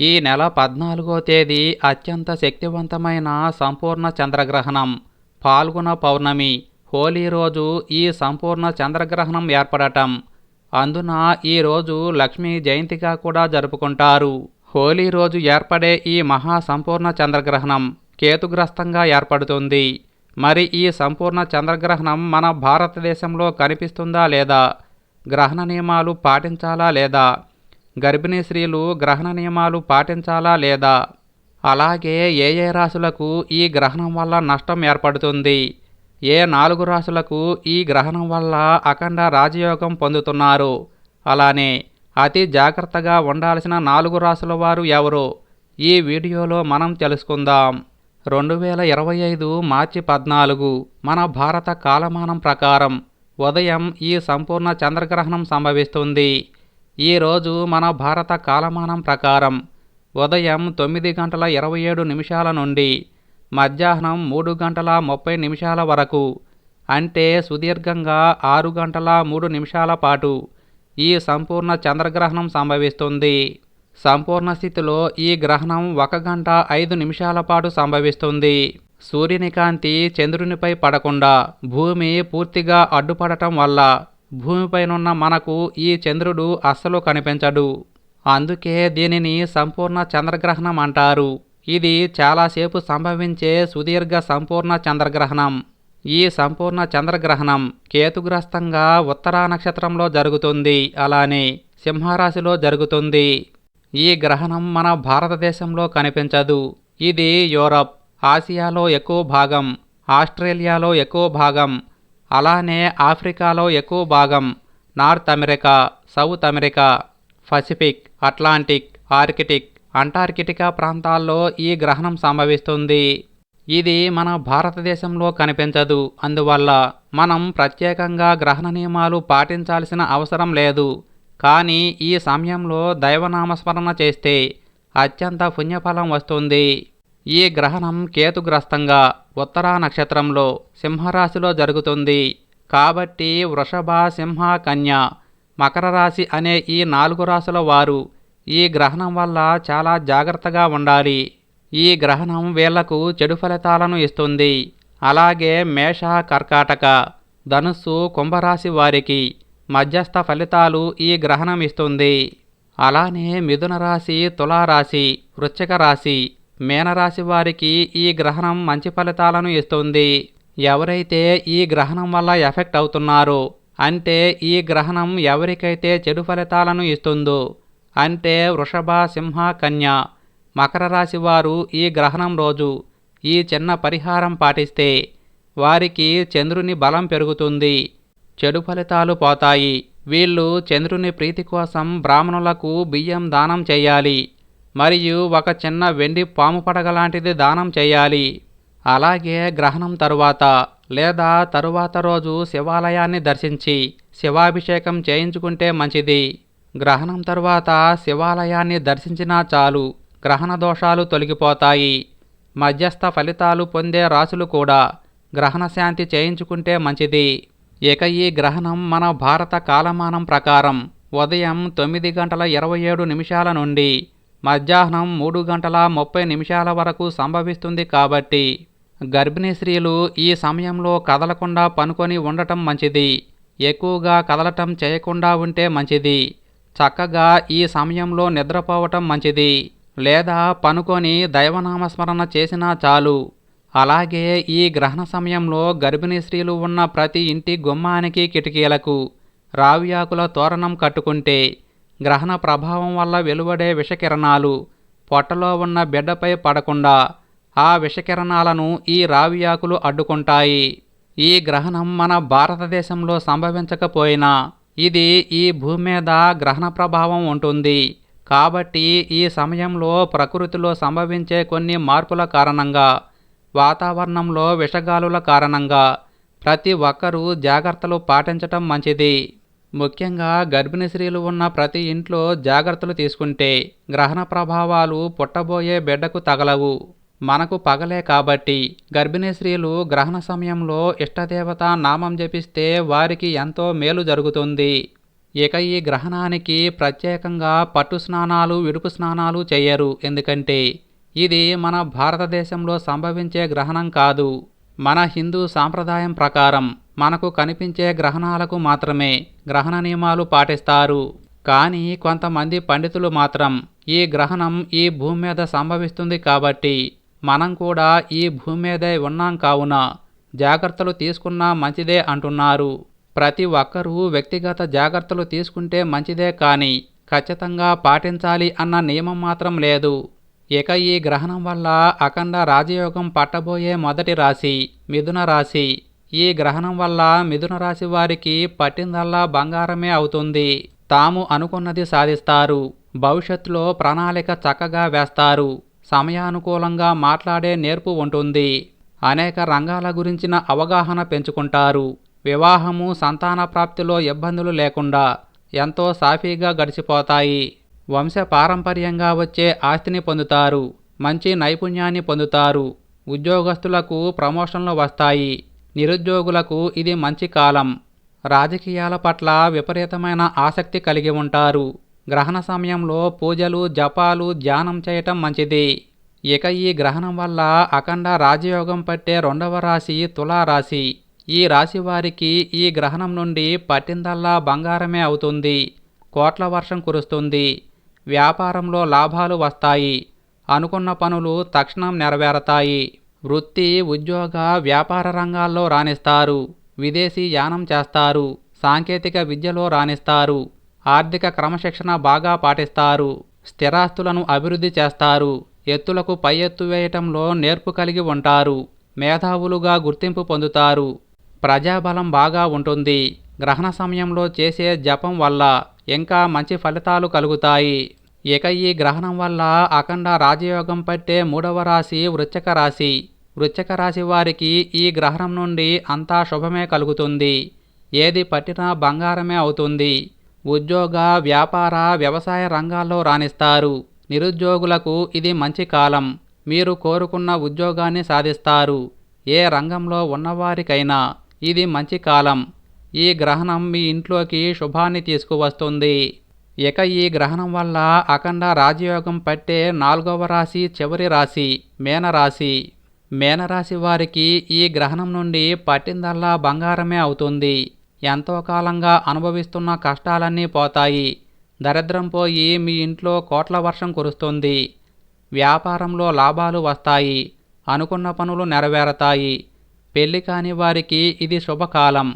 ఈ నెల పద్నాలుగో తేదీ అత్యంత శక్తివంతమైన సంపూర్ణ చంద్రగ్రహణం పాల్గొన పౌర్ణమి. హోలీ రోజు ఈ సంపూర్ణ చంద్రగ్రహణం ఏర్పడటం. అందున ఈరోజు లక్ష్మీ జయంతిగా కూడా జరుపుకుంటారు. హోలీ రోజు ఏర్పడే ఈ మహా సంపూర్ణ చంద్రగ్రహణం కేతుగ్రస్తంగా ఏర్పడుతుంది. మరి ఈ సంపూర్ణ చంద్రగ్రహణం మన భారతదేశంలో కనిపిస్తుందా లేదా? గ్రహణ నియమాలు పాటించాలా లేదా? గర్భిణీ స్త్రీలు గ్రహణ నియమాలు పాటించాలా లేదా? అలాగే ఏ ఏ రాశులకు ఈ గ్రహణం వల్ల నష్టం ఏర్పడుతుంది? ఏ నాలుగు రాశులకు ఈ గ్రహణం వల్ల అఖండ రాజయోగం పొందుతున్నారు? అలానే అతి జాగ్రత్తగా ఉండాల్సిన నాలుగు రాశుల వారు ఎవరు? ఈ వీడియోలో మనం తెలుసుకుందాం. రెండు వేల ఇరవై ఐదు మార్చి పద్నాలుగు మన భారత కాలమానం ప్రకారం ఉదయం ఈ సంపూర్ణ చంద్రగ్రహణం సంభవిస్తుంది. ఈరోజు మన భారత కాలమానం ప్రకారం ఉదయం తొమ్మిది గంటల ఇరవై ఏడు నిమిషాల నుండి మధ్యాహ్నం మూడు గంటల ముప్పై నిమిషాల వరకు అంటే సుదీర్ఘంగా ఆరు గంటల మూడు నిమిషాల పాటు ఈ సంపూర్ణ చంద్రగ్రహణం సంభవిస్తుంది. సంపూర్ణ స్థితిలో ఈ గ్రహణం ఒక గంట ఐదు నిమిషాల పాటు సంభవిస్తుంది. సూర్యుని కాంతి చంద్రునిపై పడకుండా భూమి పూర్తిగా అడ్డుపడటం వల్ల భూమిపైనున్న మనకు ఈ చంద్రుడు అస్సలు కనిపించడు. అందుకే దీనిని సంపూర్ణ చంద్రగ్రహణం అంటారు. ఇది చాలాసేపు సంభవించే సుదీర్ఘ సంపూర్ణ చంద్రగ్రహణం. ఈ సంపూర్ణ చంద్రగ్రహణం కేతుగ్రస్తంగా ఉత్తరా నక్షత్రంలో జరుగుతుంది. అలానే సింహరాశిలో జరుగుతుంది. ఈ గ్రహణం మన భారతదేశంలో కనిపించదు. ఇది యూరప్ ఆసియాలో ఎక్కువ భాగం ఆస్ట్రేలియాలో ఎక్కువ భాగం అలానే ఆఫ్రికాలో ఎక్కువ భాగం North America South America Pacific Atlantic Arctic Antarctica ప్రాంతాల్లో ఈ గ్రహణం సంభవిస్తుంది. ఇది మన భారతదేశంలో కనిపించదు. అందువల్ల మనం ప్రత్యేకంగా గ్రహణ నియమాలు పాటించాల్సిన అవసరం లేదు. కానీ ఈ సమయంలో దైవనామస్మరణ చేస్తే అత్యంత పుణ్యఫలం వస్తుంది. ఈ గ్రహణం కేతుగ్రస్తంగా ఉత్తరా నక్షత్రంలో సింహరాశిలో జరుగుతుంది. కాబట్టి వృషభ సింహ కన్య మకర రాశి అనే ఈ నాలుగు రాశుల వారు ఈ గ్రహణం వల్ల చాలా జాగ్రత్తగా ఉండాలి. ఈ గ్రహణం వీళ్ళకు చెడు ఫలితాలను ఇస్తుంది. అలాగే మేష కర్కాటక ధనుస్సు కుంభరాశి వారికి మధ్యస్థ ఫలితాలు ఈ గ్రహణం ఇస్తుంది. అలానే మిథున రాశి తులారాశి వృశ్చిక రాశి మీనరాశి వారికి ఈ గ్రహణం మంచి ఫలితాలను ఇస్తుంది. ఎవరైతే ఈ గ్రహణం వల్ల ఎఫెక్ట్ అవుతున్నారో అంటే ఈ గ్రహణం ఎవరికైతే చెడు ఫలితాలను ఇస్తుందో అంటే వృషభ సింహ కన్య మకర రాశి వారు ఈ గ్రహణం రోజు ఈ చిన్న పరిహారం పాటిస్తే వారికి చంద్రుని బలం పెరుగుతుంది. చెడు ఫలితాలు పోతాయి. వీళ్ళు చంద్రుని ప్రీతి కోసం బ్రాహ్మణులకు బియ్యం దానం చేయాలి. మరియు ఒక చిన్న వెండి పాము పడగ లాంటిది దానం చేయాలి. అలాగే గ్రహణం తరువాత లేదా తరువాత రోజు శివాలయాన్ని దర్శించి శివాభిషేకం చేయించుకుంటే మంచిది. గ్రహణం తరువాత శివాలయాన్ని దర్శించినా చాలు గ్రహణ దోషాలు తొలగిపోతాయి. మధ్యస్థ ఫలితాలు పొందే రాసులు కూడా గ్రహణ శాంతి చేయించుకుంటే మంచిది. ఇక ఈ గ్రహణం మన భారత కాలమానం ప్రకారం ఉదయం తొమ్మిది గంటల ఇరవై ఏడు నిమిషాల నుండి మధ్యాహ్నం మూడు గంటల ముప్పై నిమిషాల వరకు సంభవిస్తుంది కాబట్టి గర్భిణీ స్త్రీలు ఈ సమయంలో కదలకుండా పనుకొని ఉండటం మంచిది. ఎక్కువగా కదలటం చేయకుండా ఉంటే మంచిది. చక్కగా ఈ సమయంలో నిద్రపోవటం మంచిది. లేదా పనుకొని దైవనామస్మరణ చేసినా చాలు. అలాగే ఈ గ్రహణ సమయంలో గర్భిణీ స్త్రీలు ఉన్న ప్రతి ఇంటి గుమ్మానికి కిటికీలకు రావి ఆకుల తోరణం కట్టుకుంటే గ్రహణ ప్రభావం వల్ల వెలువడే విషకిరణాలు. పొట్టలో ఉన్న బిడ్డపై పడకుండా ఆ విషకిరణాలను ఈ రావి ఆకులు అడ్డుకుంటాయి. ఈ గ్రహణం మన భారతదేశంలో సంభవించకపోయినా ఇది ఈ భూమి మీద గ్రహణ ప్రభావం ఉంటుంది. కాబట్టి ఈ సమయంలో ప్రకృతిలో సంభవించే కొన్ని మార్పుల కారణంగా వాతావరణంలో విషగాలుల కారణంగా ప్రతి ఒక్కరూ జాగ్రత్తలు పాటించటం మంచిది. ముఖ్యంగా గర్భిణీ స్త్రీలు ఉన్న ప్రతి ఇంట్లో జాగ్రత్తలు తీసుకుంటే గ్రహణ ప్రభావాలు పుట్టబోయే బిడ్డకు తగలవు. మనకు పగలే కాబట్టి గర్భిణీ స్త్రీలు గ్రహణ సమయంలో ఇష్టదేవత నామం జపిస్తే వారికి ఎంతో మేలు జరుగుతుంది. ఇక ఈ గ్రహణానికి ప్రత్యేకంగా పట్టు స్నానాలు విడుపు స్నానాలు చేయరు. ఎందుకంటే ఇది మన భారతదేశంలో సంభవించే గ్రహణం కాదు. మన హిందూ సాంప్రదాయం ప్రకారం మనకు కనిపించే గ్రహణాలకు మాత్రమే గ్రహణ నియమాలు పాటిస్తారు. కానీ కొంతమంది పండితులు మాత్రం ఈ గ్రహణం ఈ భూమి మీద సంభవిస్తుంది కాబట్టి మనం కూడా ఈ భూమి మీదే ఉన్నాం కావున జాగ్రత్తలు తీసుకున్నా మంచిదే అంటున్నారు. ప్రతి ఒక్కరూ వ్యక్తిగత జాగ్రత్తలు తీసుకుంటే మంచిదే కానీ ఖచ్చితంగా పాటించాలి అన్న నియమం మాత్రం లేదు. ఇక ఈ గ్రహణం వల్ల అఖండ రాజయోగం పట్టబోయే మొదటి రాశి మిథున రాశి. ఈ గ్రహణం వల్ల మిథున రాశి వారికి పట్టిందల్లా బంగారమే అవుతుంది. తాము అనుకున్నది సాధిస్తారు. భవిష్యత్తులో ప్రణాళిక చక్కగా వేస్తారు. సమయానుకూలంగా మాట్లాడే నేర్పు ఉంటుంది. అనేక రంగాల గురించిన అవగాహన పెంచుకుంటారు. వివాహము సంతాన ప్రాప్తిలో ఇబ్బందులు లేకుండా ఎంతో సాఫీగా గడిచిపోతాయి. వంశ పారంపర్యంగా వచ్చే ఆస్తిని పొందుతారు. మంచి నైపుణ్యాన్ని పొందుతారు. ఉద్యోగస్తులకు ప్రమోషన్లు వస్తాయి. నిరుద్యోగులకు ఇది మంచి కాలం. రాజకీయాల పట్ల విపరీతమైన ఆసక్తి కలిగి ఉంటారు. గ్రహణ సమయంలో పూజలు జపాలు ధ్యానం చేయటం మంచిది. ఇక ఈ గ్రహణం వల్ల అఖండ రాజయోగం పట్టే రెండవ రాశి తులారాశి. ఈ రాశి వారికి ఈ గ్రహణం నుండి పట్టిందల్లా బంగారమే అవుతుంది. కోట్ల వర్షం కురుస్తుంది. వ్యాపారంలో లాభాలు వస్తాయి. అనుకున్న పనులు తక్షణం నెరవేరతాయి. వృత్తి ఉద్యోగ వ్యాపార రంగాల్లో రాణిస్తారు. విదేశీ యానం చేస్తారు. సాంకేతిక విద్యలో రాణిస్తారు. ఆర్థిక క్రమశిక్షణ బాగా పాటిస్తారు. స్థిరాస్తులను అభివృద్ధి చేస్తారు. ఎత్తులకు పై ఎత్తు వేయటంలో నేర్పు కలిగి ఉంటారు. మేధావులుగా గుర్తింపు పొందుతారు. ప్రజాబలం బాగా ఉంటుంది. గ్రహణ సమయంలో చేసే జపం వల్ల ఇంకా మంచి ఫలితాలు కలుగుతాయి. ఇక ఈ గ్రహణం వల్ల అఖండ రాజయోగం పట్టే మూడవ రాశి వృశ్చక రాశి. వృశ్చక రాశి వారికి ఈ గ్రహణం నుండి అంతా శుభమే కలుగుతుంది. ఏది పట్టినా బంగారమే అవుతుంది. ఉద్యోగ వ్యాపార వ్యవసాయ రంగాల్లో రాణిస్తారు. నిరుద్యోగులకు ఇది మంచి కాలం. మీరు కోరుకున్న ఉద్యోగాన్ని సాధిస్తారు. ఏ రంగంలో ఉన్నవారికైనా ఇది మంచి కాలం. ఈ గ్రహణం మీ ఇంట్లోకి శుభాన్ని తీసుకువస్తుంది. ఇక ఈ గ్రహణం వల్ల అఖండ రాజయోగం పట్టే నాలుగవ రాశి చివరి రాశి మేనరాశి. మేనరాశి వారికి ఈ గ్రహణం నుండి పట్టిందల్లా బంగారమే అవుతుంది. ఎంతో కాలంగా అనుభవిస్తున్న కష్టాలన్నీ పోతాయి. దరిద్రం పోయి మీ ఇంట్లో కోట్ల వర్షం కురుస్తుంది. వ్యాపారంలో లాభాలు వస్తాయి. అనుకున్న పనులు నెరవేరతాయి. పెళ్ళి కాని వారికి ఇది శుభకాలం.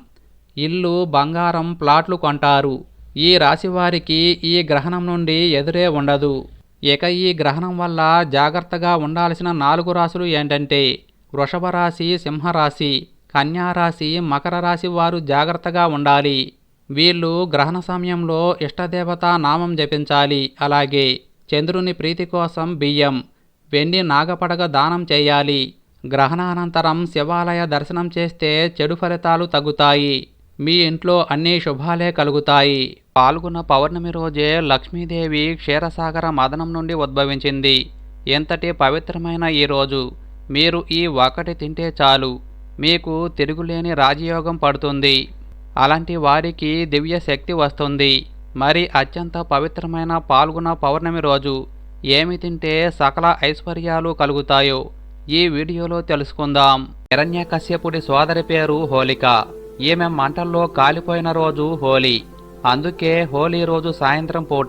ఇల్లు బంగారం ప్లాట్లు కొంటారు. ఈ రాశి వారికి ఈ గ్రహణం నుండి ఎదురే ఉండదు. ఇక ఈ గ్రహణం వల్ల జాగ్రత్తగా ఉండాల్సిన నాలుగు రాశులు ఏంటంటే వృషభ రాశి సింహరాశి కన్యారాశి మకర రాశి వారు జాగ్రత్తగా ఉండాలి. వీళ్ళు గ్రహణ సమయంలో ఇష్టదేవత నామం జపించాలి. అలాగే చంద్రుని ప్రీతి కోసం బియ్యం వెండి నాగపడగ దానం చేయాలి. గ్రహణానంతరం శివాలయ దర్శనం చేస్తే చెడు ఫలితాలు తగ్గుతాయి. మీ ఇంట్లో అన్ని శుభాలే కలుగుతాయి. పాల్గొన్న పౌర్ణమి రోజే లక్ష్మీదేవి క్షీరసాగర మదనం నుండి ఉద్భవించింది. ఎంతటి పవిత్రమైన ఈ రోజు. మీరు ఈ ఒకటి తింటే చాలు. మీకు తిరుగులేని రాజయోగం పడుతుంది. అలాంటి వారికి దివ్య శక్తి వస్తుంది. మరి అత్యంత పవిత్రమైన పాల్గొన పౌర్ణమి రోజు ఏమి తింటే సకల ఐశ్వర్యాలు కలుగుతాయో ఈ వీడియోలో తెలుసుకుందాం. హిరణ్యకశ్యపుడి సోదరి పేరు హోళిక. ఈమె మంటల్లో కాలిపోయిన రోజు హోలీ అందుకే హోలీ రోజు సాయంత్రం పూట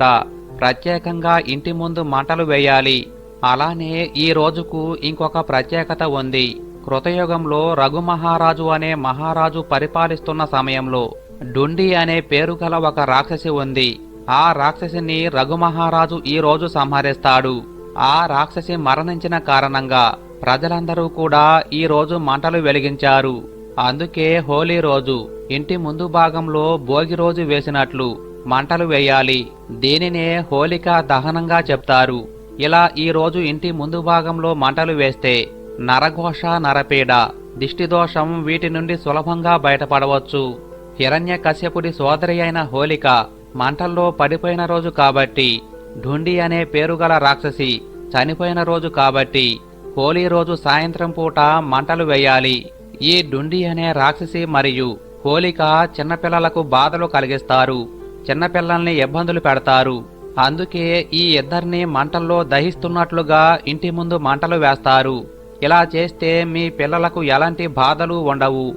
ప్రత్యేకంగా ఇంటి ముందు మంటలు వేయాలి. అలానే ఈ రోజుకు ఇంకొక ప్రత్యేకత ఉంది. కృతయుగంలో రఘుమహారాజు అనే మహారాజు పరిపాలిస్తున్న సమయంలో డుండి అనే పేరు గల ఒక రాక్షసి ఉంది. ఆ రాక్షసిని రఘుమహారాజు ఈ రోజు సంహరిస్తాడు. ఆ రాక్షసి మరణించిన కారణంగా ప్రజలందరూ కూడా ఈ రోజు మంటలు వెలిగించారు. అందుకే హోలీ రోజు ఇంటి ముందు భాగంలో భోగి రోజు వేసినట్లు మంటలు వేయాలి. దీనినే హోలిక దహనంగా చెప్తారు. ఇలా ఈ రోజు ఇంటి ముందు భాగంలో మంటలు వేస్తే నరఘోష నరపీడ దిష్టిదోషం వీటి నుండి సులభంగా బయటపడవచ్చు. హిరణ్య కశ్యపుడి సోదరి అయిన హోలిక మంటల్లో పడిపోయిన రోజు కాబట్టి ఢుండి అనే పేరుగల రాక్షసి చనిపోయిన రోజు కాబట్టి హోలీ రోజు సాయంత్రం పూట మంటలు వేయాలి. ఈ డుండి అనే రాక్షసి మరియు హోలిక చిన్నపిల్లలకు బాధలు కలిగిస్తారు. చిన్నపిల్లల్ని ఇబ్బందులు పెడతారు. అందుకే ఈ ఇద్దరిని మంటల్లో దహిస్తున్నట్లుగా ఇంటి ముందు మంటలు వేస్తారు. ఇలా చేస్తే మీ పిల్లలకు ఎలాంటి బాధలు ఉండవు.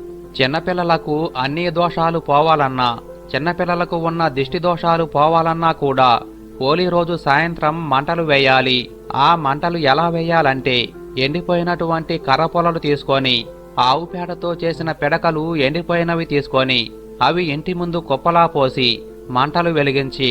చిన్నపిల్లలకు అన్ని దోషాలు పోవాలన్నా చిన్నపిల్లలకు ఉన్న దిష్టి దోషాలు పోవాలన్నా కూడా హోలీ రోజు సాయంత్రం మంటలు వేయాలి. ఆ మంటలు ఎలా వేయాలంటే ఎండిపోయినటువంటి కర్ర పొలలు తీసుకొని ఆవు పేడతో చేసిన పిడకలు ఎండిపోయినవి తీసుకొని అవి ఇంటి ముందు కుప్పలా పోసి మంటలు వెలిగించి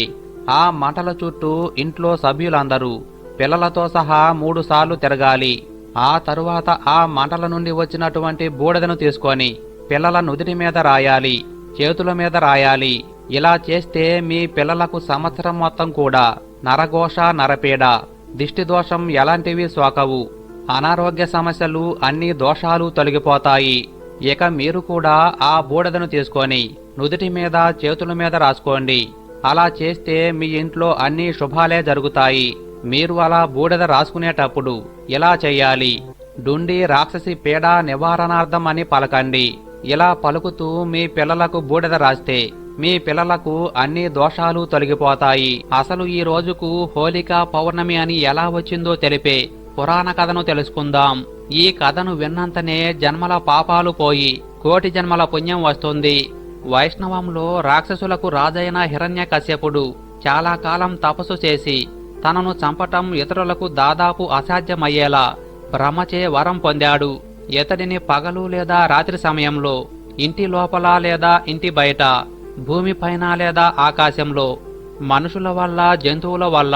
ఆ మంటల చుట్టూ ఇంట్లో సభ్యులందరూ పిల్లలతో సహా మూడు సార్లు తిరగాలి. ఆ తరువాత ఆ మంటల నుండి వచ్చినటువంటి బూడదను తీసుకొని పిల్లల నుదిటి మీద రాయాలి చేతుల మీద రాయాలి. ఇలా చేస్తే మీ పిల్లలకు సంవత్సరం మొత్తం కూడా నరఘోష నరపీడ దిష్టి దోషం ఎలాంటివి సోకవు. అనారోగ్య సమస్యలు అన్ని దోషాలు తొలగిపోతాయి. ఇక మీరు కూడా ఆ బూడదను తీసుకొని నుదుటి మీద చేతుల మీద రాసుకోండి. అలా చేస్తే మీ ఇంట్లో అన్ని శుభాలే జరుగుతాయి. మీరు అలా బూడద రాసుకునేటప్పుడు ఇలా చేయాలి డుండి రాక్షసి పీడ నివారణార్థం అని పలకండి. ఇలా పలుకుతూ మీ పిల్లలకు బూడద రాస్తే మీ పిల్లలకు అన్ని దోషాలు తొలగిపోతాయి. అసలు ఈ రోజుకు హోలికా పౌర్ణమి అని ఎలా వచ్చిందో తెలిపే పురాణ కథను తెలుసుకుందాం. ఈ కథను విన్నంతనే జన్మల పాపాలు పోయి కోటి జన్మల పుణ్యం వస్తుంది. వైష్ణవంలో రాక్షసులకు రాజైన హిరణ్యకశ్యపుడు చాలా కాలం తపస్సు చేసి తనను చంపటం ఇతరులకు దాదాపు అసాధ్యమయ్యేలా బ్రహ్మచే వరం పొందాడు. ఇతడిని పగలు లేదా రాత్రి సమయంలో ఇంటి లోపల లేదా ఇంటి బయట భూమిపైన లేదా ఆకాశంలో మనుషుల వల్ల జంతువుల వల్ల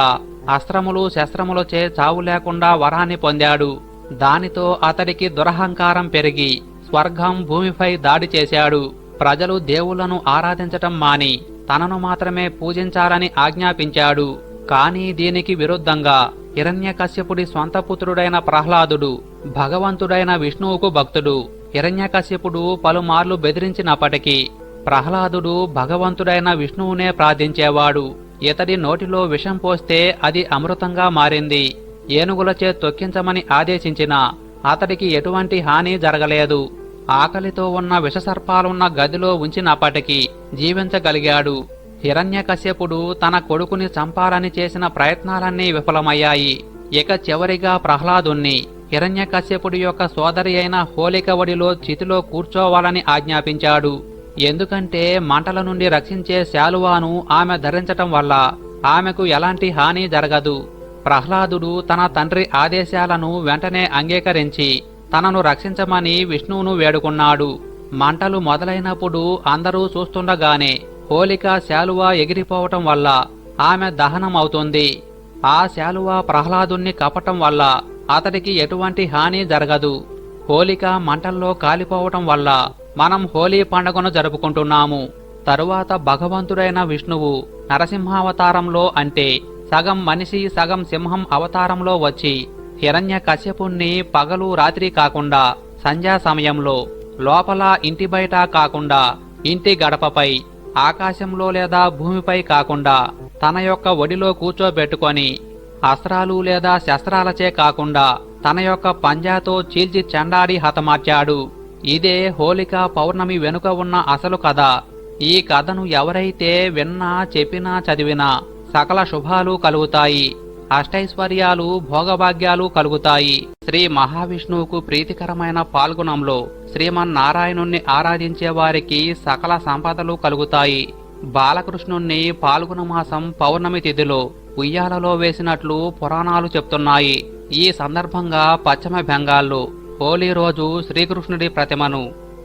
అస్త్రములు శస్త్రములచే చావు లేకుండా వరాన్ని పొందాడు. దానితో అతడికి దురహంకారం పెరిగి స్వర్గం భూమిపై దాడి చేశాడు. ప్రజలు దేవులను ఆరాధించటం మాని తనను మాత్రమే పూజించాలని ఆజ్ఞాపించాడు. కానీ దీనికి విరుద్ధంగా హిరణ్యకశ్యపుడి స్వంత పుత్రుడైన ప్రహ్లాదుడు భగవంతుడైన విష్ణువుకు భక్తుడు హిరణ్యకశ్యపుడు పలుమార్లు బెదిరించినప్పటికీ ప్రహ్లాదుడు భగవంతుడైన విష్ణువునే ప్రార్థించేవాడు. ఇతడి నోటిలో విషం పోస్తే అది అమృతంగా మారింది. ఏనుగులచే తొక్కించమని ఆదేశించినా అతడికి ఎటువంటి హాని జరగలేదు. ఆకలితో ఉన్న విషసర్పాలున్న గదిలో ఉంచినప్పటికీ జీవించగలిగాడు. హిరణ్యకశ్యపుడు తన కొడుకుని చంపాలని చేసిన ప్రయత్నాలన్నీ విఫలమయ్యాయి. ఇక చివరిగా ప్రహ్లాదుణ్ణి హిరణ్యకశ్యపుడి యొక్క సోదరి అయిన హోలిక ఒడిలో చితిలో కూర్చోవాలని ఆజ్ఞాపించాడు. ఎందుకంటే మంటల నుండి రక్షించే శాలువాను ఆమె ధరించటం వల్ల ఆమెకు ఎలాంటి హాని జరగదు. ప్రహ్లాదుడు తన తండ్రి ఆదేశాలను వెంటనే అంగీకరించి తనను రక్షించమని విష్ణువును వేడుకున్నాడు. మంటలు మొదలైనప్పుడు అందరూ చూస్తుండగానే హోలిక శాలువా ఎగిరిపోవటం వల్ల ఆమె దహనం అవుతుంది ఆ శాలువా ప్రహ్లాదుణ్ణి కపటం వల్ల అతడికి ఎటువంటి హాని జరగదు. హోలిక మంటల్లో కాలిపోవటం వల్ల మనం హోలీ పండుగను జరుపుకుంటున్నాము. తరువాత భగవంతుడైన విష్ణువు నరసింహావతారంలో అంటే సగం మనిషి సగం సింహం అవతారంలో వచ్చి హిరణ్య కశ్యపుణ్ణి పగలు రాత్రి కాకుండా సంధ్యా సమయంలో లోపల ఇంటి బయట కాకుండా ఇంటి గడపపై ఆకాశంలో లేదా భూమిపై కాకుండా తన యొక్క ఒడిలో కూర్చోబెట్టుకొని అస్త్రాలు లేదా శస్త్రాలచే కాకుండా తన యొక్క పంజాతో చీల్చి చెండాడి హతమార్చాడు. ఇదే హోలిక పౌర్ణమి వెనుక ఉన్న అసలు కథ. ఈ కథను ఎవరైతే విన్నా చెప్పినా చదివినా సకల శుభాలు కలుగుతాయి. అష్టైశ్వర్యాలు భోగభాగ్యాలు కలుగుతాయి. శ్రీ మహావిష్ణువుకు ప్రీతికరమైన పాల్గొనంలో శ్రీమన్నారాయణుణ్ణి ఆరాధించే వారికి సకల సంపదలు కలుగుతాయి. బాలకృష్ణుణ్ణి పాల్గొన మాసం పౌర్ణమి తిథిలో ఉయ్యాలలో వేసినట్లు పురాణాలు చెప్తున్నాయి. ఈ సందర్భంగా పశ్చిమ బెంగాల్లో హోలీ రోజు శ్రీకృష్ణుడి ప్రతిమను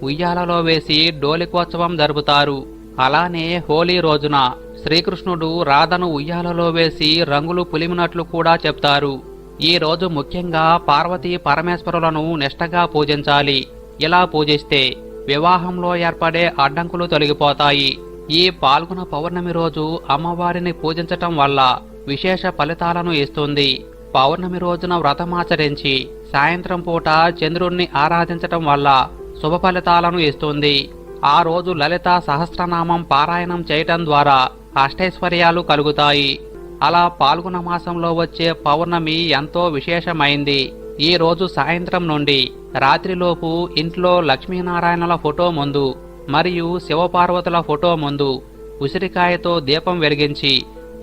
ఉయ్యాలలో వేసి డోలికోత్సవం జరుపుతారు. అలానే హోలీ రోజున శ్రీకృష్ణుడు రాధను ఉయ్యాలలో వేసి రంగులు పులిమినట్లు కూడా చెప్తారు. ఈ రోజు ముఖ్యంగా పార్వతీ పరమేశ్వరులను నిష్టగా పూజించాలి. ఇలా పూజిస్తే వివాహంలో ఏర్పడే అడ్డంకులు తొలగిపోతాయి. ఈ పాల్గొన పౌర్ణమి రోజు అమ్మవారిని పూజించటం వల్ల విశేష ఫలితాలను ఇస్తుంది. పౌర్ణమి రోజున వ్రతమాచరించి సాయంత్రం పూట చంద్రుణ్ణి ఆరాధించటం వల్ల శుభ ఫలితాలను ఇస్తుంది. ఆ రోజు లలిత సహస్రనామం పారాయణం చేయటం ద్వారా అష్టైశ్వర్యాలు కలుగుతాయి. అలా పాల్గొన మాసంలో వచ్చే పౌర్ణమి ఎంతో విశేషమైంది. ఈ రోజు సాయంత్రం నుండి రాత్రిలోపు ఇంట్లో లక్ష్మీనారాయణల ఫోటో ముందు మరియు శివపార్వతుల ఫోటో ముందు ఉసిరికాయతో దీపం వెలిగించి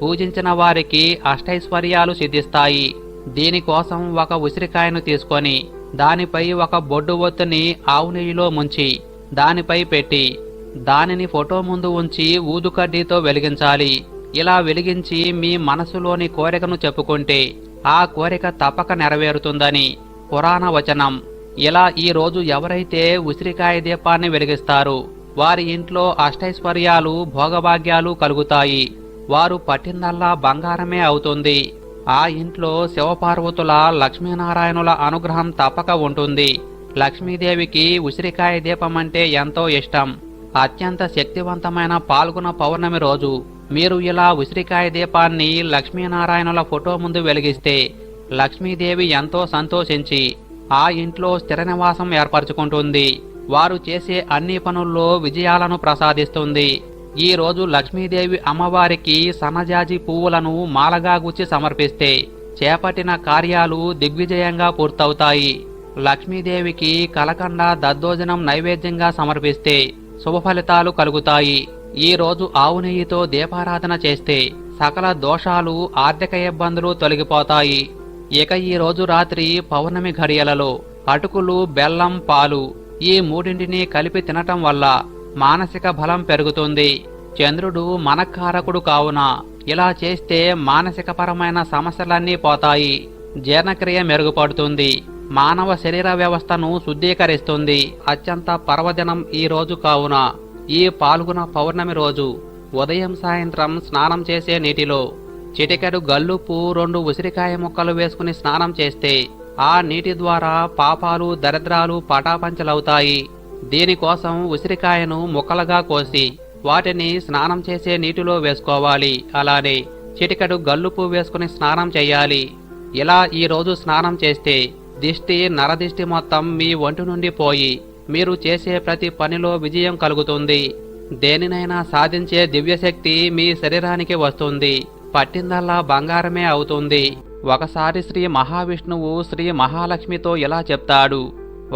పూజించిన వారికి అష్టైశ్వర్యాలు సిద్ధిస్తాయి. దీనికోసం ఒక ఉసిరికాయను తీసుకొని దానిపై ఒక బొడ్డు ఒత్తుని ఆవు నెయ్యిలో ముంచి దానిపై పెట్టి దానిని ఫోటో ముందు ఉంచి ఊదుకడ్డీతో వెలిగించాలి. ఇలా వెలిగించి మీ మనసులోని కోరికను చెప్పుకుంటే ఆ కోరిక తప్పక నెరవేరుతుందని పురాణ వచనం. ఇలా ఈ రోజు ఎవరైతే ఉసిరికాయ దీపాన్ని వెలిగిస్తారు వారి ఇంట్లో అష్టైశ్వర్యాలు భోగభాగ్యాలు కలుగుతాయి. వారు పట్టిందల్లా బంగారమే అవుతుంది. ఆ ఇంట్లో శివపార్వతుల లక్ష్మీనారాయణుల అనుగ్రహం తప్పక ఉంటుంది. లక్ష్మీదేవికి ఉసిరికాయ దీపం అంటే ఎంతో ఇష్టం. అత్యంత శక్తివంతమైన పాల్గొన పౌర్ణమి రోజు మీరు ఇలా ఉసిరికాయ దీపాన్ని లక్ష్మీనారాయణుల ఫోటో ముందు వెలిగిస్తే లక్ష్మీదేవి ఎంతో సంతోషించి ఆ ఇంట్లో స్థిర నివాసం ఏర్పరచుకుంటుంది. వారు చేసే అన్ని పనుల్లో విజయాలను ప్రసాదిస్తుంది. ఈ రోజు లక్ష్మీదేవి అమ్మవారికి సన్నజాజి పువ్వులను మాలగా గుచ్చి సమర్పిస్తే చేపట్టిన కార్యాలు దిగ్విజయంగా పూర్తవుతాయి. లక్ష్మీదేవికి కలకండ దద్దోజనం నైవేద్యంగా సమర్పిస్తే శుభ ఫలితాలు కలుగుతాయి. ఈ రోజు ఆవు నెయ్యితో దీపారాధన చేస్తే సకల దోషాలు ఆర్థిక ఇబ్బందులు తొలగిపోతాయి. ఇక ఈ రోజు రాత్రి పౌర్ణమి ఘడియలలో అటుకులు బెల్లం పాలు ఈ మూడింటిని కలిపి తినటం వల్ల మానసిక బలం పెరుగుతుంది. చంద్రుడు మనకారకుడు కావున ఇలా చేస్తే మానసికపరమైన సమస్యలన్నీ పోతాయి. జీర్ణక్రియ మెరుగుపడుతుంది. మానవ శరీర వ్యవస్థను శుద్ధీకరిస్తుంది. అత్యంత పర్వదినం ఈ రోజు కావున. ఈ పాల్గొన పౌర్ణమి రోజు ఉదయం సాయంత్రం స్నానం చేసే నీటిలో చిటికెడు గల్లుపు రెండు ఉసిరికాయ ముక్కలు వేసుకుని స్నానం చేస్తే ఆ నీటి ద్వారా పాపాలు దరిద్రాలు పటాపంచలవుతాయి. దీనికోసం ఉసిరికాయను ముక్కలుగా కోసి వాటిని స్నానం చేసే నీటిలో వేసుకోవాలి. అలానే చిటికడు గల్లుపు వేసుకుని స్నానం చేయాలి. ఇలా ఈరోజు స్నానం చేస్తే దిష్టి నరదిష్టి మొత్తం మీ ఒంటి నుండి పోయి మీరు చేసే ప్రతి పనిలో విజయం కలుగుతుంది. దేనినైనా సాధించే దివ్యశక్తి మీ శరీరానికి వస్తుంది. పట్టిందల్లా బంగారమే అవుతుంది. ఒకసారి శ్రీ మహావిష్ణువు శ్రీ మహాలక్ష్మితో ఇలా చెప్తాడు.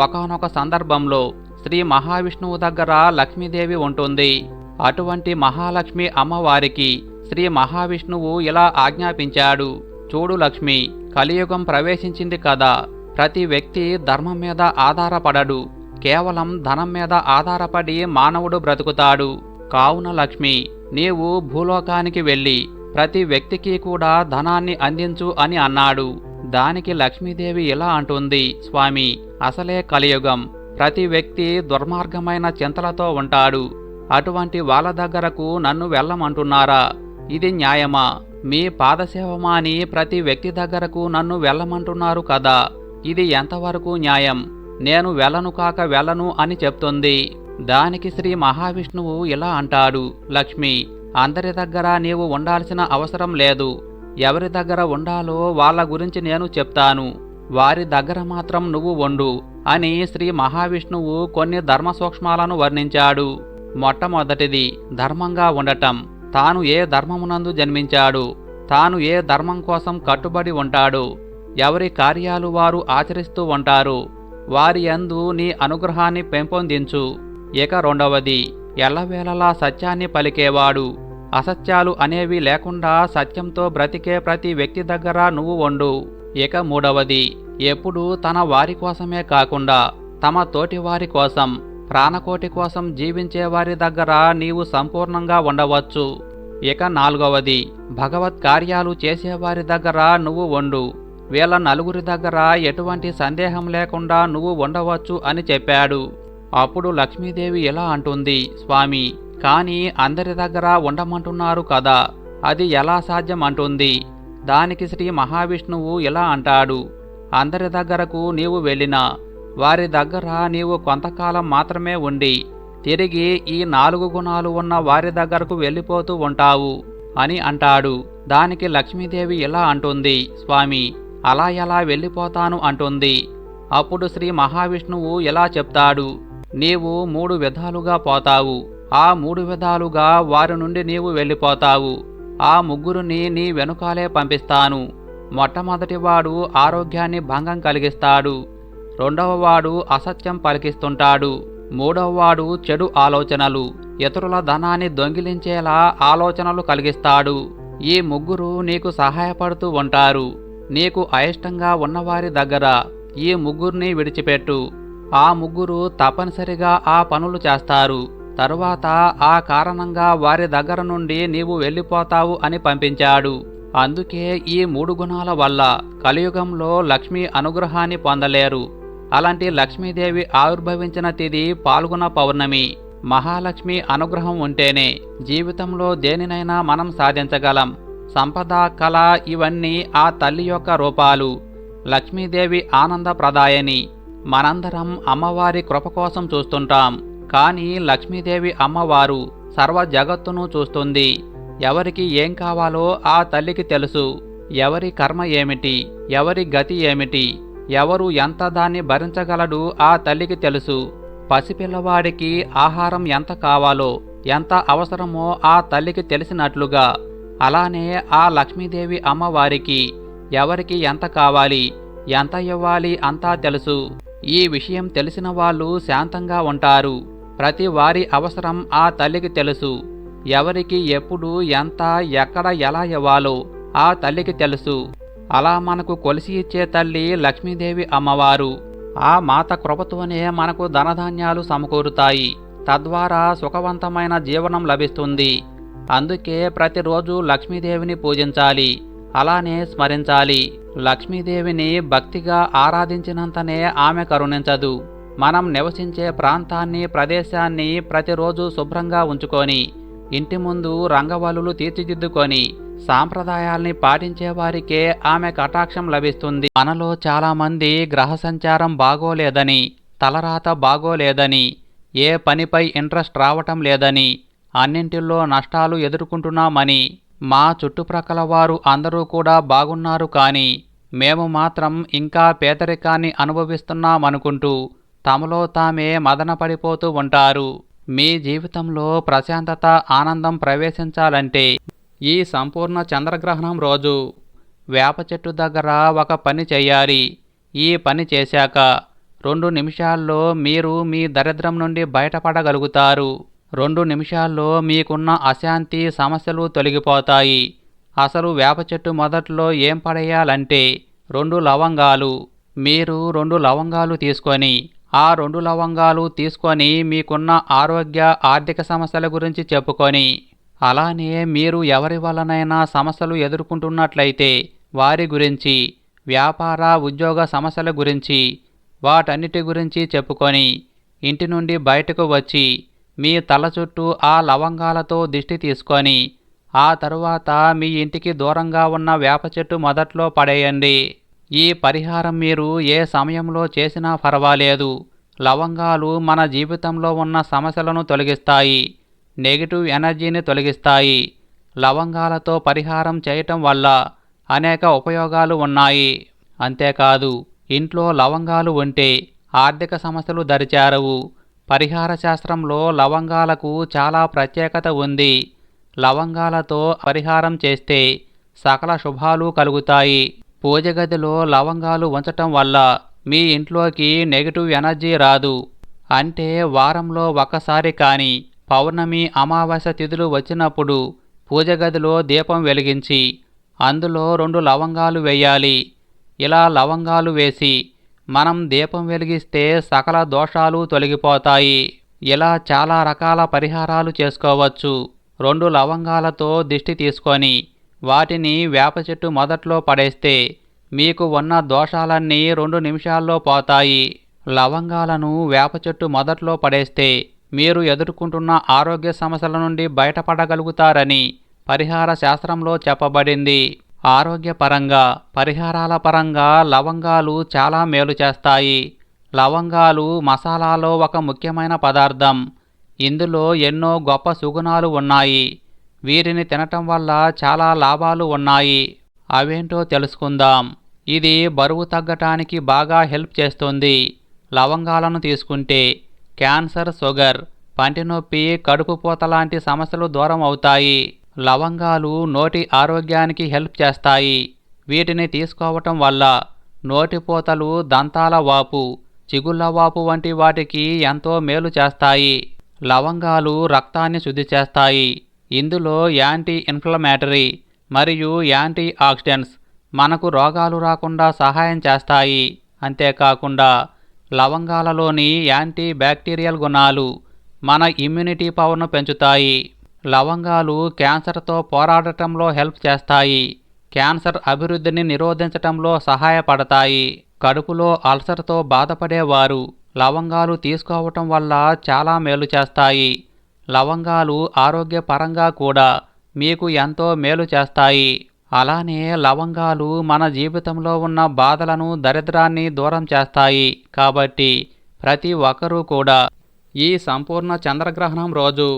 ఒకానొక సందర్భంలో శ్రీ మహావిష్ణువు దగ్గర లక్ష్మీదేవి ఉంటుంది. అటువంటి మహాలక్ష్మి అమ్మవారికి శ్రీ మహావిష్ణువు ఇలా ఆజ్ఞాపించాడు. చూడు లక్ష్మి కలియుగం ప్రవేశించింది కదా. ప్రతి వ్యక్తి ధర్మం మీద ఆధారపడడు. కేవలం ధనం మీద ఆధారపడి మానవుడు బ్రతుకుతాడు. కావున లక్ష్మి నీవు భూలోకానికి వెళ్ళి ప్రతి వ్యక్తికి కూడా ధనాన్ని అందించు అని అన్నాడు. దానికి లక్ష్మీదేవి ఇలా అంటుంది స్వామి అసలే కలియుగం. ప్రతి వ్యక్తి దుర్మార్గమైన చింతలతో ఉంటాడు. అటువంటి వాళ్ళ దగ్గరకు నన్ను వెళ్ళమంటున్నారా? ఇది న్యాయమా? మీ పాదసేవమాని ప్రతి వ్యక్తి దగ్గరకు నన్ను వెళ్ళమంటున్నారు కదా? ఇది ఎంతవరకు న్యాయం? నేను వెళ్ళను కాక వెళ్ళను అని చెప్తుంది. దానికి శ్రీ మహావిష్ణువు ఇలా అంటాడు. లక్ష్మి అందరి దగ్గర నీవు ఉండాల్సిన అవసరం లేదు. ఎవరి దగ్గర ఉండాలో వాళ్ళ గురించి నేను చెప్తాను. వారి దగ్గర మాత్రం నువ్వు వండు అని శ్రీ మహావిష్ణువు కొన్ని ధర్మ సూక్ష్మాలను వర్ణించాడు. మొట్టమొదటిది ధర్మంగా ఉండటం. తాను ఏ ధర్మమునందు జన్మించాడు. తాను ఏ ధర్మం కోసం కట్టుబడి ఉంటాడు. ఎవరి కార్యాలు వారు ఆచరిస్తూ ఉంటారు. వారి యందు నీ అనుగ్రహాన్ని పెంపొందించు. ఇక రెండవది ఎల్లవేళలా సత్యాన్ని పలికేవాడు. అసత్యాలు అనేవి లేకుండా సత్యంతో బ్రతికే ప్రతి వ్యక్తి దగ్గర నువ్వు వండు. ఇక మూడవది ఎప్పుడు తన వారి కోసమే కాకుండా తమ తోటి వారి కోసం ప్రాణకోటి కోసం జీవించే వారి దగ్గర నీవు సంపూర్ణంగా ఉండవచ్చు. ఇక నాలుగవది భగవత్ కార్యాలు చేసేవారి దగ్గర నువ్వు వండు వీళ్ళ నలుగురి దగ్గర ఎటువంటి సందేహం లేకుండా నువ్వు ఉండవచ్చు అని చెప్పాడు. అప్పుడు లక్ష్మీదేవి ఇలా అంటుంది స్వామి కానీ అందరి దగ్గర ఉండమంటున్నారు కదా అది ఎలా సాధ్యం? అంటుంది. దానికి శ్రీ మహావిష్ణువు ఇలా అంటాడు అందరి దగ్గరకు నీవు వెళ్ళినా వారి దగ్గర నీవు కొంతకాలం మాత్రమే ఉండి తిరిగి ఈ నాలుగు గుణాలు ఉన్న వారి దగ్గరకు వెళ్ళిపోతూ ఉంటావు అని అంటాడు. దానికి లక్ష్మీదేవి ఇలా అంటుంది స్వామి అలా ఎలా వెళ్ళిపోతాను? అంటుంది. అప్పుడు శ్రీ మహావిష్ణువు ఎలా చెప్తాడు నీవు మూడు విధాలుగా పోతావు. ఆ మూడు విధాలుగా వారి నుండి నీవు వెళ్ళిపోతావు. ఆ ముగ్గురిని నీ వెనుకాలే పంపిస్తాను. మొట్టమొదటివాడు ఆరోగ్యాన్ని భంగం కలిగిస్తాడు. రెండవవాడు అసత్యం పలికిస్తుంటాడు. మూడవవాడు చెడు ఆలోచనలు ఇతరుల ధనాన్ని దొంగిలించేలా ఆలోచనలు కలిగిస్తాడు. ఈ ముగ్గురు నీకు సహాయపడుతూ ఉంటారు. నీకు అయిష్టంగా ఉన్నవారి దగ్గర ఈ ముగ్గురిని విడిచిపెట్టు. ఆ ముగ్గురు తప్పనిసరిగా ఆ పనులు చేస్తారు. తరువాత ఆ కారణంగా వారి దగ్గర నుండి నీవు వెళ్ళిపోతావు అని పంపించాడు. అందుకే ఈ మూడు గుణాల వల్ల కలియుగంలో లక్ష్మీ అనుగ్రహాన్ని పొందలేరు. అలాంటి లక్ష్మీదేవి ఆవిర్భవించిన తిది పాల్గొన పౌర్ణమి. మహాలక్ష్మి అనుగ్రహం ఉంటేనే జీవితంలో దేనినైనా మనం సాధించగలం. సంపద కళ ఇవన్నీ ఆ తల్లి యొక్క రూపాలు. లక్ష్మీదేవి ఆనందప్రదాయని. మనందరం అమ్మవారి కృప కోసం చూస్తుంటాం. కానీ లక్ష్మీదేవి అమ్మవారు సర్వ జగత్తును చూస్తుంది. ఎవరికి ఏం కావాలో ఆ తల్లికి తెలుసు. ఎవరి కర్మ ఏమిటి? ఎవరి గతి ఏమిటి? ఎవరు ఎంత దాన్ని భరించగలడు ఆ తల్లికి తెలుసు. పసిపిల్లవాడికి ఆహారం ఎంత కావాలో ఎంత అవసరమో ఆ తల్లికి తెలిసినట్లుగా. అలానే ఆ లక్ష్మీదేవి అమ్మవారికి ఎవరికి ఎంత కావాలి ఎంత ఇవ్వాలి అంతా తెలుసు. ఈ విషయం తెలిసిన వాళ్ళు శాంతంగా ఉంటారు. ప్రతి వారి అవసరం ఆ తల్లికి తెలుసు. ఎవరికి ఎప్పుడు ఎంత ఎక్కడ ఎలా ఇవ్వాలో ఆ తల్లికి తెలుసు. అలా మనకు కొలిసి ఇచ్చే తల్లి లక్ష్మీదేవి అమ్మవారు. ఆ మాత కృపతోనే మనకు ధనధాన్యాలు సమకూరుతాయి. తద్వారా సుఖవంతమైన జీవనం లభిస్తుంది. అందుకే ప్రతిరోజు లక్ష్మీదేవిని పూజించాలి. అలానే స్మరించాలి. లక్ష్మీదేవిని భక్తిగా ఆరాధించినంతనే ఆమె కరుణించదు. మనం నివసించే ప్రాంతాన్ని ప్రదేశాన్ని ప్రతిరోజు శుభ్రంగా ఉంచుకొని ఇంటి ముందు రంగవల్లులు తీర్చిదిద్దుకొని సాంప్రదాయాల్ని పాటించే వారికే ఆమె కటాక్షం లభిస్తుంది. మనలో చాలామంది గ్రహ సంచారం బాగోలేదని తలరాత బాగోలేదని ఏ పనిపై ఇంట్రెస్ట్ రావటం లేదని అన్నింటిల్లో నష్టాలు ఎదుర్కొంటున్నామని మా చుట్టుప్రక్కల వారు అందరూ కూడా బాగున్నారు కానీ మేము మాత్రం ఇంకా పేదరికాన్ని అనుభవిస్తున్నామనుకుంటూ తమలో తామే మదనపడిపోతూ ఉంటారు. మీ జీవితంలో ప్రశాంతత ఆనందం ప్రవేశించాలంటే ఈ సంపూర్ణ చంద్రగ్రహణం రోజు వేప చెట్టు దగ్గర ఒక పని చేయాలి. ఈ పని చేశాక రెండు నిమిషాల్లో మీరు మీ దరిద్రం నుండి బయటపడగలుగుతారు. రెండు నిమిషాల్లో మీకున్న అశాంతి సమస్యలు తొలగిపోతాయి. అసలు వేప చెట్టు మొదట్లో ఏం పడేయాలంటే రెండు లవంగాలు. మీరు రెండు లవంగాలు తీసుకొని ఆ రెండు లవంగాలు తీసుకొని మీకున్న ఆరోగ్య ఆర్థిక సమస్యల గురించి చెప్పుకొని. అలానే మీరు ఎవరి వలనైనా సమస్యలు ఎదుర్కొంటున్నట్లయితే వారి గురించి వ్యాపార ఉద్యోగ సమస్యల గురించి వాటన్నిటి గురించి చెప్పుకొని ఇంటి నుండి బయటకు వచ్చి మీ తల చుట్టూ ఆ లవంగాలతో దిష్టి తీసుకొని ఆ తరువాత మీ ఇంటికి దూరంగా ఉన్న వేప చెట్టు మొదట్లో పడేయండి. ఈ పరిహారం మీరు ఏ సమయంలో చేసినా పర్వాలేదు లవంగాలు మన జీవితంలో ఉన్న సమస్యలను తొలగిస్తాయి. నెగిటివ్ ఎనర్జీని తొలగిస్తాయి. లవంగాలతో పరిహారం చేయటం వల్ల అనేక ఉపయోగాలు ఉన్నాయి. అంతేకాదు ఇంట్లో లవంగాలు ఉంటే ఆర్థిక సమస్యలు దరిచారవు. పరిహార శాస్త్రంలో లవంగాలకు చాలా ప్రత్యేకత ఉంది. లవంగాలతో పరిహారం చేస్తే సకల శుభాలు కలుగుతాయి. పూజ గదిలో లవంగాలు ఉంచటం వల్ల మీ ఇంట్లోకి నెగిటివ్ ఎనర్జీ రాదు. అంటే వారంలో ఒకసారి కానీ పౌర్ణమి అమావాస్య తిథులు వచ్చినప్పుడు పూజ గదిలో దీపం వెలిగించి అందులో రెండు లవంగాలు వేయాలి. ఇలా లవంగాలు వేసి మనం దీపం వెలిగిస్తే సకల దోషాలు తొలగిపోతాయి. ఇలా చాలా రకాల పరిహారాలు చేసుకోవచ్చు. రెండు లవంగాలతో దిష్టి తీసుకొని వాటిని వేప చెట్టు మొదట్లో పడేస్తే మీకు ఉన్న దోషాలన్నీ రెండు నిమిషాల్లో పోతాయి. లవంగాలను వేప చెట్టు మొదట్లో పడేస్తే మీరు ఎదుర్కొంటున్న ఆరోగ్య సమస్యల నుండి బయటపడగలుగుతారని పరిహార శాస్త్రంలో చెప్పబడింది. ఆరోగ్యపరంగా పరిహారాల పరంగా లవంగాలు చాలా మేలు చేస్తాయి. లవంగాలు మసాలాలో ఒక ముఖ్యమైన పదార్థం. ఇందులో ఎన్నో గొప్ప సుగుణాలు ఉన్నాయి. వీరిని తినటం వల్ల చాలా లాభాలు ఉన్నాయి. అవేంటో తెలుసుకుందాం. ఇది బరువు తగ్గటానికి బాగా హెల్ప్ చేస్తుంది. లవంగాలను తీసుకుంటే క్యాన్సర్ షుగర్ పంటి నొప్పి కడుపు పూత లాంటి సమస్యలు దూరం అవుతాయి. లవంగాలు నోటి ఆరోగ్యానికి హెల్ప్ చేస్తాయి. వీటిని తీసుకోవటం వల్ల నోటిపోతలు దంతాల వాపు చిగుళ్ళ వాపు వంటి వాటికి ఎంతో మేలు చేస్తాయి. లవంగాలు రక్తాన్ని శుద్ధి చేస్తాయి. ఇందులో యాంటీ ఇన్ఫ్లమేటరీ మరియు యాంటీ ఆక్సిడెంట్స్ మనకు రోగాలు రాకుండా సహాయం చేస్తాయి. అంతేకాకుండా లవంగాలలోని యాంటీ బ్యాక్టీరియల్ గుణాలు మన ఇమ్యూనిటీ పవర్ను పెంచుతాయి. లవంగాలు క్యాన్సర్తో పోరాడటంలో హెల్ప్ చేస్తాయి. క్యాన్సర్ అభివృద్ధిని నిరోధించటంలో సహాయపడతాయి. కడుపులో అల్సర్తో బాధపడేవారు లవంగాలు తీసుకోవటం వల్ల చాలా మేలు చేస్తాయి. లవంగాలు ఆరోగ్యపరంగా కూడా మీకు ఎంతో మేలు చేస్తాయి. అలానే లవంగాలు మన జీవితంలో ఉన్న బాధలను దరిద్రాన్ని దూరం చేస్తాయి. కాబట్టి ప్రతి ఒక్కరూ కూడా ఈ సంపూర్ణ చంద్రగ్రహణం రోజు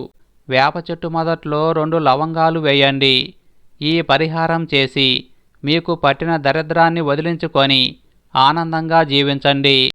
వేప చెట్టు మొదట్లో రెండు లవంగాలు వేయండి. ఈ పరిహారం చేసి మీకు పట్టిన దరిద్రాన్ని వదిలించుకొని ఆనందంగా జీవించండి.